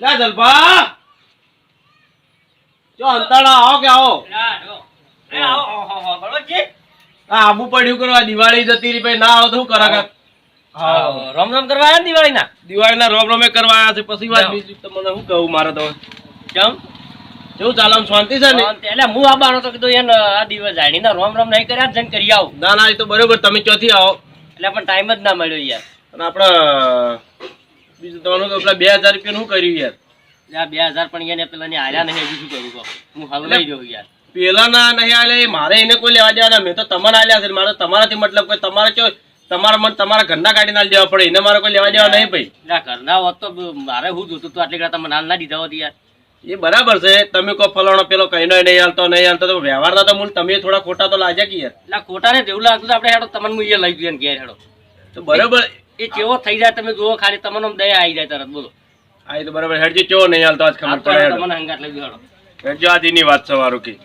લે જલપા જો અંતાડા આવો કે આવો? આ આબુ પડ્યું કરવા દિવાળી જતી રહી ના આવો તો શું કરે કાક? હા. રામ રામ કરવા આવ્યા ને દિવાળીના? દિવાળીના રોમ રોમે કરવા આવ્યા છે પછી વાત જાઓ. તમને શું કહું મારે તો? કેમ? કેવું ચાલે શાંતિ છે ને? એટલે હું આવવાનો તો કીધું યાર આ દિવસ જાણીને રોમ રોમ નહીં કર્યા જઈને કરી આવું. ના ના એ તો બરોબર તમે ચોથી આવો? એટલે પણ ટાઈમ જ ના મળ્યો યાર. અને આપણે બીજું તમારું તો પેલા બે હજાર રૂપિયા શું કર્યું યાર? આ બે હજાર પણ યાર પેલા ને આલ્યા નહીં હજી શું કર્યું હું હલવાઈ રહ્યો યાર. પેલા ના નહીં આલે મારે એને કોઈ લેવા દેવાના મેં તો તમારે આલ્યા છે મારે તમારાથી મતલબ કોઈ તમારે ચો તમારા મન તમારા ઘરના કાઢી ના દેવા પડે એને મારે કોઈ લેવા દેવા નહીં ભાઈ. ઘરના હોત તો મારે હું જોતું હતું આટલી ઘણા તમે નાલ ના દીધા હોત યાર. એ બરાબર છે તમે કહો ફલાણો પેલો કહીનો નહીં હાલતો નહીં હાલતો તો વ્યવહારના તો મૂળ તમે થોડા ખોટા તો લાગ્યા કે યાર. એટલે ખોટા ને જેવું લાગતું આપણે હેડો તમને હું લઈ ગયો ઘેર હેડો. તો બરાબર એ કેવો થઈ જાય તમે જુઓ ખાલી તમને દયા આવી જાય તરત બોલો. આ એ તો બરાબર. હેડજી ચો નહીં હાલતો આજ ખબર પડે. તમને હંગાત લઈ ગયો. હેડો હેડજો આ દીની વાત છે કી.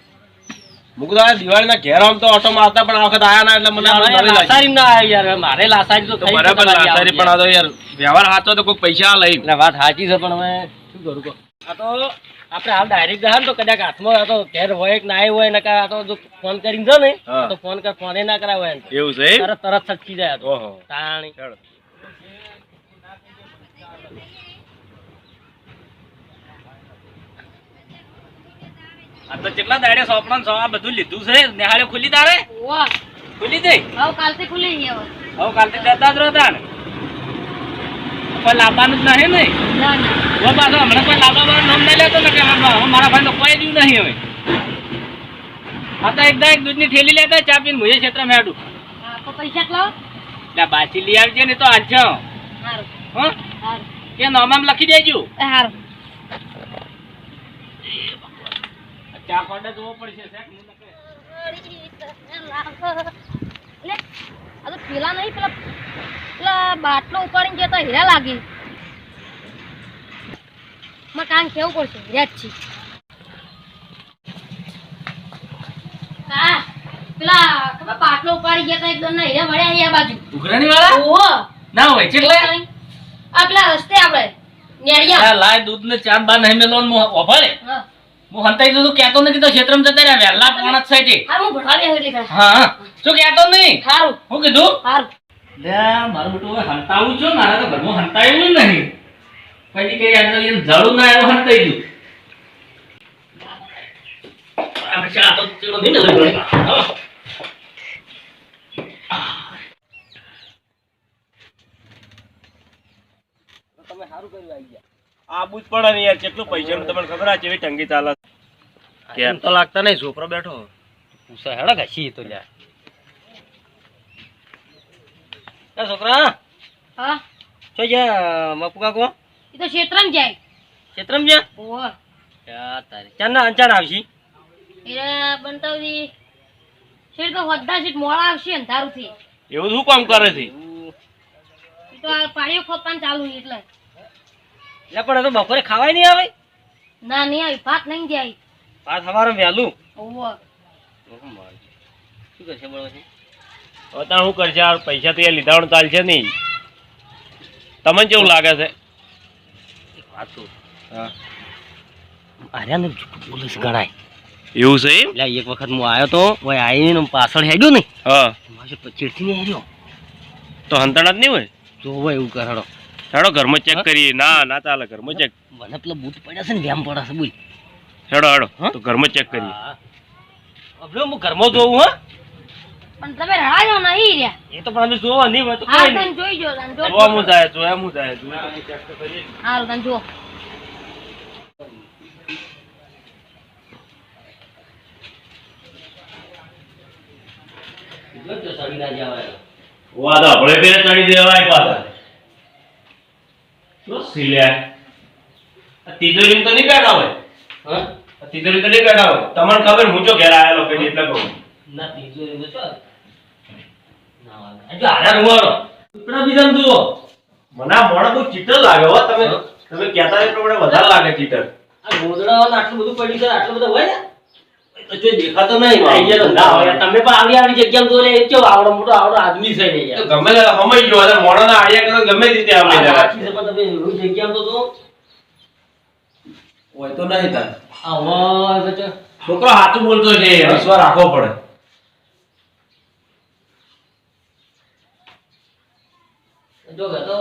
મુકું આ દિવાળીના ઘેર આમ તો ઓટો મારતા પણ આ વખત આયા ના એટલે મને. લાસારી ના આવી યાર મારે લાસારી તો થઈ બરાબર લાસારી પણ આ તો યાર. વ્યવહાર સાચો તો કોઈ પૈસા લઈ. ના વાત સાચી છે પણ હવે શું કરું કો આ તો આપણે હાલ ડાયરેક્ટ જાય તો કદાચ હાથમાં તો ઘેર હોય કે ના હોય ને કાં આ તો ફોન કરીને જો ને તો ફોન કર ફોને ના કરાવે હોય એવું છે તરત તરત સચકી જાય તો. ઓહો. તાણી. આ તો કેટલા દાડે સોપણ સો આ બધું લીધું છે? નિહાળે ખુલી તારે? વાહ ખુલ્લી દે હવે કાલથી ખુલી ગયા હવે કાલથી દેતા જ રહેતા ને? કોઈ લાવવાનું જ નહીં ને? ના ના. હવે પાછો હમણાં કોઈ લાવવા નામ નહીં લેતો ને કે મારા ભાઈ કોઈ દઉં નહીં હવે. આ તો એકદમ એક દૂધની થેલી લેતા ચા પીને મુજે ક્ષેત્ર મેડું પૈસા કેટલો એટલે બાચી લઈ આવજે ને તો સારું કે નોમામ લખી દેજો. સારું ચા કોડે જોવો પડશે શેઠ. લે આ તો પેલા નહીં પેલા પેલા બાટલો ઉપાડીને જતા હીરા લાગી. માં કામ કેવું પડશે હીરા જ છે હા પેલા ખબર પાટલો ઉપાડી ગયા તા એકદમ ના હીરા વળ્યા અહીંયા બાજુ. ઉઘરાણી વાળા? ઓહો. ના હોય કેટલે આ પેલા રસ્તે આપણે નેડિયા આ લાય દૂધ ને ચા બા નહીં મેલો ઓફરે હા. હું હંતાઈ દઉં કેતો નથી તો ક્ષેત્રમાં જતા રહ્યા વહેલા પોણા સાઈડે હા હું ભણવા એટલે હા શું કહેતો નહીં? સારું હું કીધું? સારું લે મારું બેટું હંતાવું છું મારા તો ઘરમાં હંતાયું નહીં. પછી કઈ જડું ના એવું હંતાઈ ગયું. આ પછી આ તો ચીડો નહીં ને લઈ ગયો. તમે સારું કર્યું આવી ગયા આબુ જ પડે ને યાર કેટલું પૈસા તમને ખબર આ કેવી ટંગી ચાલે કેમ તો લાગતા નહીં છોકરો બેઠો. પૂછા હેડો ઘસી તો લ્યા? એ છોકરા હા? છો જા મપુ કાકો? એ તો ક્ષેત્રમ જાય. ક્ષેત્રમ જા ઓહો. ક્યાં તારે ચાર ના અંચાણ આવશી? એ બંતાવજી શેર તો વધા સીટ મોડા આવશે અંધારુંથી. એવું શું કામ કરે છે? તો આ પાણીઓ ખોદવાનું ચાલુ છે એટલે. એટલે પણ તો બપોરે ખાવાય નહીં આવે. ના નહીં આવી. ભાત નહીં જાય ભાત અમારે વહેલું. ઓવો શું કરશે બોલો છે? હવે તાણ શું કરશે? આ પૈસા તો એ લીધાવાનું ચાલશે નહીં. તમને કેવું લાગે છે? વાત તો હા. આર્યા ને પોલીસ ગણાય. એવું છે એમ? એટલે એક વખત હું આવ્યો તો ઓય આવીને પાછળ હેડ્યો ને હા. મારે ચીડથી નહીં હેડ્યો. તો હંતાણા જ નહીં હોય? જોવો એવું કરડો. હેડો ઘરમાં ચેક કરીએ. ના ના ચાલે ઘરમાં ચેક મને પેલા બૂટ પડ્યા છે ને વ્યામ પડ્યા છે બોલ. હેડો હેડો તો ઘરમાં ચેક કરીએ. અબલો હું. ઘરમાં જોઉં હા? પણ તમે રાજો નહીં રહ્યા. એ તો પણ અમે જોવા નહીં હોય તો હા કોઈ તને નહીં. જોઈ જો તને જોવા હું જાય જોયા હું જાય જોયા હું check તો કરીએ હાલ તને જો. તો સડી ના જવાય વા બે ચડી દેવાય પાછા. સિલ્યા તિજોરી તો નહીં બેઠા હોય. હા? તિજોરી તો નહીં બેઠા હોય. તમને ખબર હું જો ઘેર આવેલો કે એટલે કહું. ના ત્રીજો એવો છો ના હારા રૂવાડો ટુકડા બીજાને જુઓ. મને આ મોણો બહુ ચીટર લાગે હો. તમે તમે કહેતા એ પ્રમાણે વધારે લાગે ચીટર. આ ગોદડાવાળા આટલું બધું પડ્યું છે આટલું બધું હોય ને? તો દેખાતો નહીં હોય તમે પણ આવી આવી જગ્યામાં એ કેવો આવડો મોટો આવડો આદમી છે ને યાર. ગમે મોણોના આડિયા કરો ગમે રીતે અમે સાચી છે તમે એવી જગ્યામાં તો હોય તો નહીં તાર. આ હોય છોકરો સાચું બોલતો છે વિશ્વાસ રાખવો પડે. જો કે તો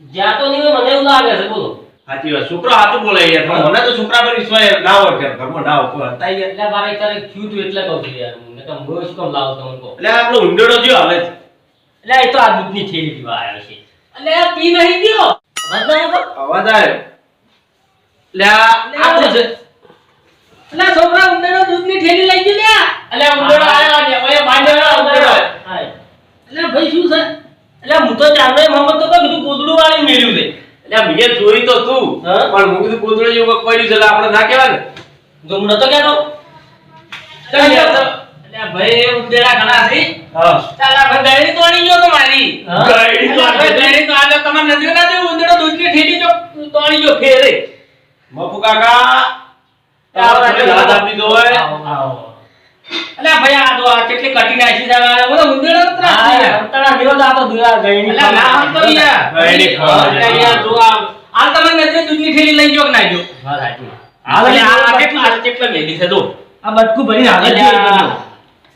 જ્યાં તો નહીં મને એવું લાગે છે બોલો. સાચી વાત. છોકરો સાચું બોલે યાર. પણ મને તો છોકરા પર વિશ્વાસ ના હોય કે ઘરમાં ના હોય. કોઈ હતા યાર એટલે મારે અત્યારે ક્યુ તું એટલે કહું છું યાર. મને તો મોય શું કામ લાવો તમને કહો. એટલે આપણો ઉંડેડો થયો આવે એટલે એ તો આ દૂધની થેલી પીવા આવ્યો છે. એટલે આ પી નહીં ગયો. અવાજ આવ્યો? અવાજ આવ્યો. એટલે આ આ છે. એટલે છોકરા ઉંડેડો દૂધની થેલી લઈ ગયો લે એટલે ઉંડેડો આયો આવ્યો ને ઓય બાંધ્યો ઉંડેડો. એટલે ભાઈ શું છે? એટલે હું તો ચાલો મોહમ્મદ તો કીધું કોદડું વાળી મેળ્યું છે. એટલે મેં જોઈ તો તું? પણ હું કીધું કોદળો જેવું પડ્યું છે આપણે ના કહેવાય ને. જો હું નતો કહેતો? ભાઈ ઉંદરડા ઘણા છે. તારા ભાઈ ગયડી તોડી ગયો તો મારી ગયડી તો ગયડી તો આલે તમારે નજર ના દેવું ઉંદરડો દૂધની ઠેટી જો. તોડી ગયો ફેરે. મપુ કાકા તારા ભાઈ દાદા આપી દો હોય અલે ભાઈ આ તો આ કેટલી કટી નાખી છે આ બધો ઉંદર તો ત્રાસ તણા દિવસ આ બધું આ ગયણી અલે ના આમ તો યાર અલે યાર જો આ આ તમે નજરે દૂધની થેલી લઈ જો કે ના જો હા સાચી. અલે આ આ કેટલા આ કેટલા મેલી છે જો. આ બટકું ભરીને આગળ અલે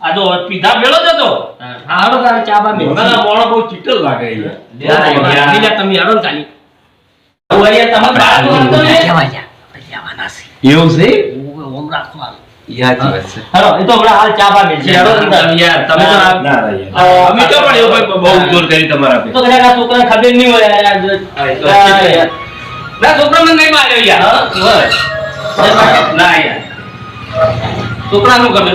આ જો પીધા ભેળો જ તો. હા હાડો તારે ચા બા મેલ. મને મોણો બહુ ચીટલ લાગે યાર. યાર, યાર, યાર, તમે હેડો ને ઓય યાર, તમે બાળકો હતો ને? એવું છે? ઓમ રાખો હાલ. યાદ હાલો, એ તો હમણાં હાલ ચા બા છે. હેડો અંદર. તમે યાર, તમે તો ના ના યાર અમે તો પણ એવું બહુ જોર કરી તમારા તો કદાચ આ ખબર નહીં હોય યાર. હા, એ તો આ છે. યાર. ના છોકરા મને નહીં માર્યો યાર ના યાર ગમે.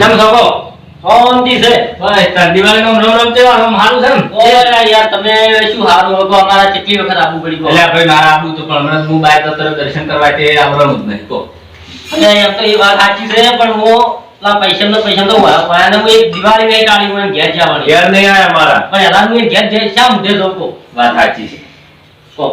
કેમ છો કહો? શાંતિ છે. બસ તાર દિવાળીનો રમ રમ તહેવાર આમ સારું છે ને? ઓય યાર તમે શું હારું હતો અમારા કેટલી વખત આપવું પડી ગયું. અલ્યા ભાઈ મારા આપું તો પણ હમણાં હું બહાર તો રહ્યો દર્શન કરવા તે આવરણ જ નહીં કહો. અરે એમ તો એ વાત સાચી છે પણ હું પેલા પૈસા નો પૈસા તો મારા ને હું એક દિવાળી ટાળી હું એમ ઘેર જવાની ઘેર નહીં આયા મારા પણ એલા હું ઘેર જઈ શા મુદ્દે જાઉં વાત સાચી છે કહો.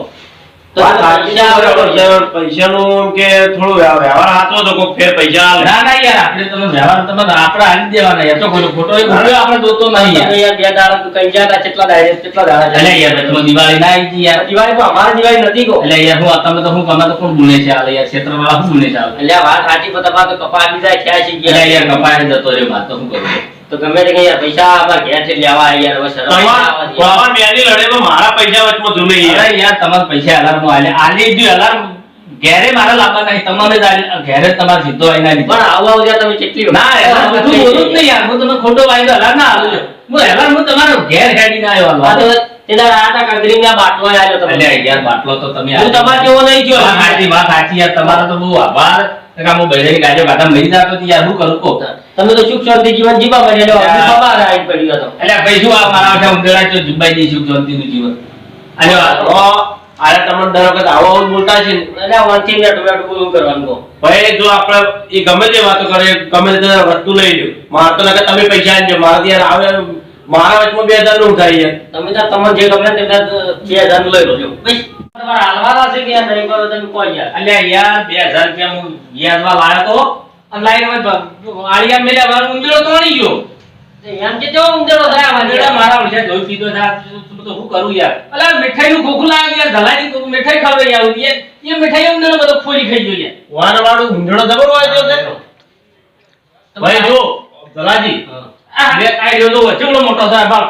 પૈસાનું કે થોડું વ્યવહાર હાચવો તો કોક ફેર પૈસા ના ના યાર આપણે તમે વ્યવહાર તમે આપણે હાલી દેવાના યાર. તો ખોટો ખોટો આપણે જોતો નહીં યાર. બે દાડા તો કઈ ગયા કેટલા દાડા કેટલા દાડા અલ્યા યાર તમે દિવાળી ના આવી યાર. દિવાળી પણ અમારી દિવાળી નથી કહો એટલે યાર હું તમે તો હું ગમે તો કોણ બોલે છે આલે યાર? ક્ષેત્રવાળા શું બોલે છે એટલે વાત સાચી પણ તમારે તો કપા બીજા જાય છે એટલે યાર કપાય જતો રે વાત તો શું કરું તો ગમે તે કઈ પૈસા અમારા ઘેરથી લેવા યાર હવે શરમ તમાર- બેની લડાઈમાં મારા પૈસા વચમાં જુમે યાર. યાર તમાર પૈસા અલાર્મ આલે. આલે દી અલાર્મ ઘેરે મારા લાવવા નહીં તમારે ઘેરે જ તમારે સીધો આવીને આલી પણ આવું આવું તમે કેટલી ના યાર બધું બોલું જ નહીં યાર. હું તમને ખોટો વાયદો અલાર્મ ના આલું છું. હું અલાર્મ હું તમારો ઘેર હેડીને આવ્યો આ તો કાંકરીના બાટલો આવ્યો તમે. યાર બાટલો તો તમે હું તમારે જેવો નહીં જો સાચી વાત સાચી યાર. તમારો તો બહુ આભાર. કે હું બૈરાની ગાડીઓ મરી લઈ જાતો તો યાર હું કરું કહો. તમે તો સુખ શાંતિ જીવન જીવા છો. યાર. હું ખબર આવીને પડ્યો હતો એટલે ભાઈ શું આ મારા માટે ઉંદરડા જો જુબાઈ દઈશું શાંતિનું જીવન અને આરે તમને દર વખત આવો આવું બોલતા છે ને. એટલે આ વનથી મેઠું મેઠું કરવાનું કહો. ભાઈ જો આપણે એ ગમે તે વાતો કરે ગમે તે વસ્તુ લઈ લ્યો મારે તો લાગે તમે પૈસા આપજો મારે ત્યાં આવે મારા વચમાં બે હજારનું ઉઠાઈ જાય તમે તો તમને જે ગમે તે બે હજારનું લઈ લો. ભાઈ, તમારે હાલવાના છે કે નહીં કરો તમે કોઈ યાર. અલ્યા યાર બે હજાર રૂપિયા હું વ્યાજમાં લાવ્યો તો અને લાઈને હવે આળિયા મેલ્યા મારો ઉંદરડો તોડી ગયો. એમ કે કેવો ઉંદરો થાય આ ઉંદરડા મારા ઓળખ્યા ધોઈ પીધો થા તો હું કરું યાર? અલા મીઠાઈ નું ખોખું લાગે યાર ધલાઈની મીઠાઈ ખાવે આવું યાર. એ મીઠાઈ ઉંદરો બધો ફોલી ખાઈ ગયો યાર. વાળો વાળું ઊંધડો જબર વાંચ્યો છે. ભાઈ જો ધલાજી આ બે આ રહ્યો તો વચ્ચેવડો મોટો સાહેબ બાપ.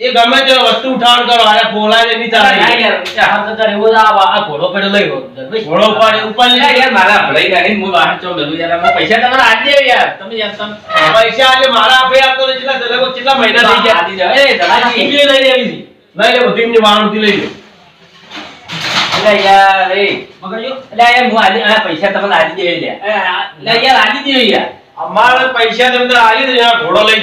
એ ગમે તે વસ્તુ ઉઠાવણ કરો આરે ફોલાય નહીં ના ચાલે યાર આ તો તારે એવો આ આ ઘોડો પડે લઈ ગયો ઘોડો પડે ઉપર લઈ યાર મારા ભલાઈ નાખીને હું બહાર ચો બધું યાર આમાં પૈસા તમારે આજ દે યાર. તમે યાર તમે પૈસા આલે મારા આપે આપતો કેટલા દલાલો કેટલા મહિના થઈ ગયા? આલી જાવ એ દલાજી લઈ લેવી. લઈ લે બધું એમની વાણુંથી લઈ લે. અલ્યા યાર એ મગરજો? અલ્યા યાર હું આલી આ પૈસા તમને આલી દે અલ્યા યાર આલી દે યાર અમારે પૈસા તમને આલી દે યાર ઘોડો લઈ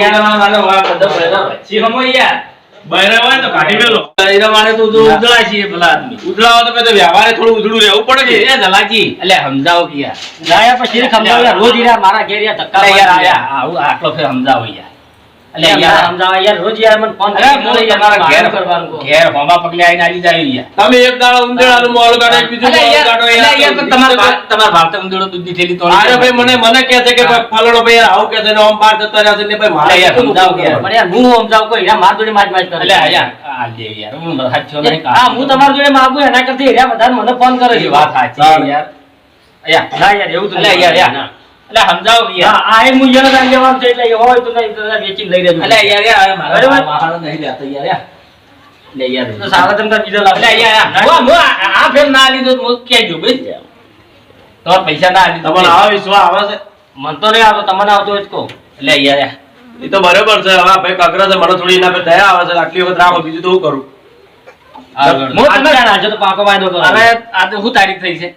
યાર મારો વા બધો બધો પછી હમો યાર બૈરા હોય ને તો કાઢી મેલો. એના તો જો ઉજળા છીએ ભલા આદમી. ઉધડાવો તો વ્યવહારે થોડું ઉધડું રહેવું પડે એ ધલાજી અલ્યા સમજાવો કે યાર. લાયા પછી ખબર રોજ યાર મારા ઘેર યાર ધક્કા યાર આયા આવું આટલો ફેર સમજાવો યાર. એટલે યાર સમજાવો યાર રોજ યાર મને ફોન અરે હું તમારા ઘેર કરવાનું. ઘેર હોમા પગલે આઈને આલી જાય યાર. તમે એક દાડો ઉંદેડાનું મોલ કાઢો એક બીજું મોલ યાર, કાઢો અલ્યા યાર, પણ તમાર તમાર ભારત ઉંદેડો ઊંધેડો થેલી તોડી અરે ભાઈ મને મને કહે છે કે ભાઈ ફલાણો ભાઈ યાર આવું કહે છે ને આમ બાર જતો રહ્યા છે ને ભાઈ મારે અલ્યા યાર, સમજાવ? કે પણ યાર હું સમજાવું કોઈ યાર માર જોડે માજ માજ કરે અલે યાર, આ લે યાર, હું હાથો નહીં કાઢતો. હા હું તમાર જોડે માગું એના કરતી એરિયા વધારે મને ફોન કરે છે. વાત સાચી છે યાર. અલ્યા, ના યાર એવું તો અલ્યા યાર, યાર. અલ્યા, સમજાવો યાર. આ એ દાન લેવાનું છે એટલે એ હોય તો નહીં વેચીને લઈ લેજો અલ્યા યાર, યાર, મારા નહીં યાર, યાર. લે યાર. તો સારા લાવ યાર, યાર, હું- હું આ- આ ફેર ના લીધો તો હું કહેજો, બસ. પૈસા ના લીધો તમને આવો વિશ્વાસ આવે છે મન તો નહીં આવતો તમને આવતો હોય જ કહો અલ્યા યાર, યાર. એ તો બરોબર છે હવે ભાઈ કગરા છે મને થોડી એના પર દયા આવે છે આટલી વખત રાખો બીજું તો હું કરું. હું આજે તો પાકો વાયદો કરો હવે આજે શું તારીખ થઈ છે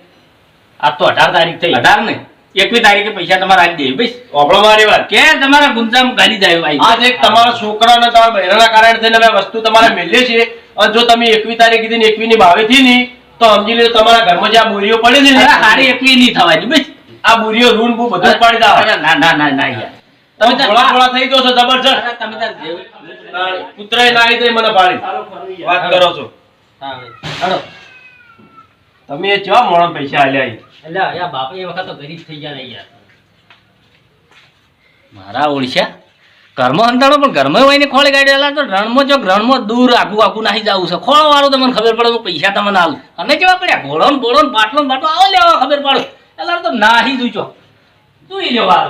આજ તો અઢાર તારીખ થઈ અઢાર ને એકવી તારીખે પૈસા તમારે આપી દેવી ભાઈ ઓપડો મારી વાત. કે તમારા ગુંજામ ગાલી જાય ભાઈ. આજ એક તમારા છોકરાને તમારા બહેરાના કારણે થઈને અમે વસ્તુ તમારે મેલીએ છીએ. અને જો તમે એકવી તારીખ કીધી ને એકવી ની ભાવે થી નહીં તો સમજી લેજો તમારા ઘરમાં જે આ બોરીઓ પડે છે ને હારી એકવી નહીં થવાની ભાઈ આ બોરીઓ રૂન બૂ બધું પાડી દાવ. ના ના ના ના યાર. તમે થોડા થોડા થઈ ગયો છો જબરજસ્ત. તમે પુત્ર મને પાડી. વાત કરો છો. હા ભાઈ. તમે એ કેવા મોણ પૈસા આલ્યા એટલે યાર બાપ એ વખત તો ગરીબ થઈ ગયા ને યાર. મારા ઓળખ્યા ઘરમાં હંતાણો પણ ઘરમાં હોય ને ખોળે ગાડી તો રણમાં જો રણમાં દૂર આઘું આઘું નાહી જવું છે. ખોળો વાળું તમને ખબર પડે હું પૈસા તમને આલું. અને કેવા પડ્યા? ઘોડો ને બોડો ને બાટલો ને બાટલો આવો લેવા ખબર પડે. એટલે તો નાહી જુચો જોઈ લેવા